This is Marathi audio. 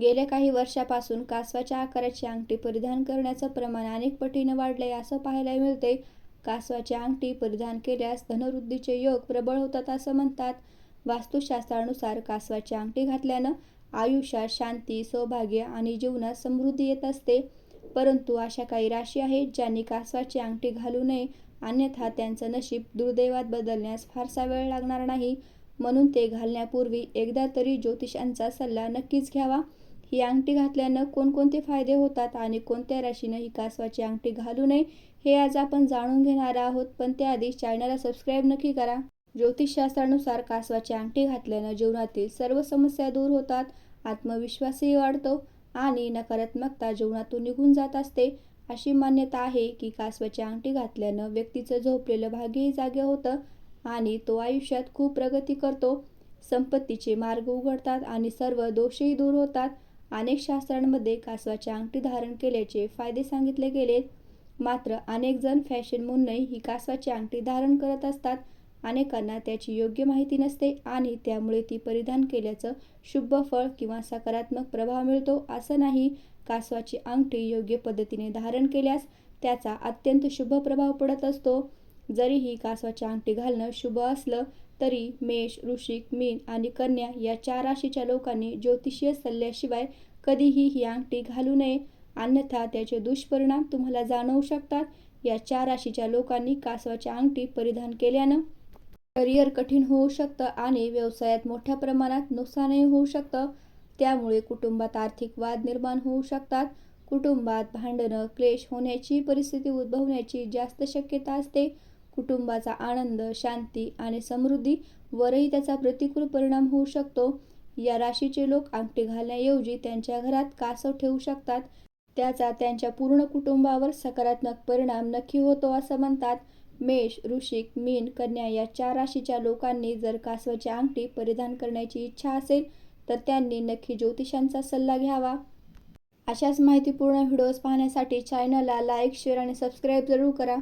गेल्या काही वर्षापासून कासवाच्या आकाराची अंगठी परिधान करण्याचं प्रमाण अनेक पटीनं वाढलंय असं पाहायला मिळते कासवाची अंगठी परिधान केल्यास धनवृद्धीचे योग प्रबळ होतात असं म्हणतात. वास्तुशास्त्रानुसार कासवाची अंगठी घातल्यानं आयुष्यात शांती, सौभाग्य आणि जीवनात समृद्धी येत असते. परंतु अशा काही राशी आहेत ज्यांनी कासवाची अंगठी घालू नये अन्यथा त्यांचं नशीब दुर्दैवात बदलण्यास फारसा वेळ लागणार नाही. म्हणून ते घालण्यापूर्वी एकदा तरी ज्योतिषांचा सल्ला नक्कीच घ्यावा. ही अंगठी घातल्यानं कोणकोणते फायदे होतात आणि कोणत्या राशीनं ही कासवाची अंगठी घालू नये हे आज आपण जाणून घेणार आहोत. पण त्याआधी चॅनलला सबस्क्राईब नक्की करा. ज्योतिषशास्त्रानुसार कासवाची अंगठी घातल्यानं जीवनातील सर्व समस्या दूर होतात, आत्मविश्वासही वाढतो आणि नकारात्मकता जीवनातून निघून जात असते. अशी मान्यता आहे की कासवाची अंगठी घातल्यानं व्यक्तीचं झोपलेलं भाग्यही जागे होतं आणि तो आयुष्यात खूप प्रगती करतो. संपत्तीचे मार्ग उघडतात आणि सर्व दोषही दूर होतात. अनेक शास्त्रांमध्ये कासवाची अंगठी धारण केल्याचे फायदे सांगितले गेलेत. मात्र अनेक जण फॅशन म्हणूनही ही कासवाची अंगठी धारण करत असतात. अनेकांना त्याची योग्य माहिती नसते आणि त्यामुळे ती परिधान केल्याचं शुभ फळ किंवा सकारात्मक प्रभाव मिळतो असं नाही. कासवाची अंगठी योग्य पद्धतीने धारण केल्यास त्याचा अत्यंत शुभ प्रभाव पडत असतो. जरीही कासवाची अंगठी घालणं शुभ असलं तरी मेष, ऋषिक मीन आणि कन्या या चार राशीच्या लोकांनी ज्योतिषीय सल्ल्याशिवाय कधीही ही अंगठी घालू नये अन्यथा त्याचे दुष्परिणाम तुम्हाला जाणवू शकतात. या चार राशीच्या लोकांनी कासवाची अंगठी परिधान केल्यानं करिअर कठीण होऊ शकतं आणि व्यवसायात मोठ्या प्रमाणात नुकसानही होऊ शकतं. त्यामुळे कुटुंबात आर्थिक वाद निर्माण होऊ शकतात. कुटुंबात भांडणं, क्लेश होण्याची परिस्थिती उद्भवण्याची जास्त शक्यता असते. कुटुंबाचा आनंद, शांती आणि समृद्धी वरही त्याचा प्रतिकूल परिणाम होऊ शकतो. या राशीचे लोक अंगठी घालण्याऐवजी त्यांच्या घरात कासव ठेवू शकतात. त्याचा त्यांच्या पूर्ण कुटुंबावर सकारात्मक परिणाम नक्की होतो असं म्हणतात. मेष, ऋषिक मीन, कन्या या चार राशीच्या लोकांनी जर कासवाची अंगठी परिधान करण्याची इच्छा असेल तर त्यांनी नक्की ज्योतिषांचा सल्ला घ्यावा. अशाच माहितीपूर्ण व्हिडिओज पाहण्यासाठी चॅनलला लाईक, शेअर आणि सबस्क्राईब जरूर करा.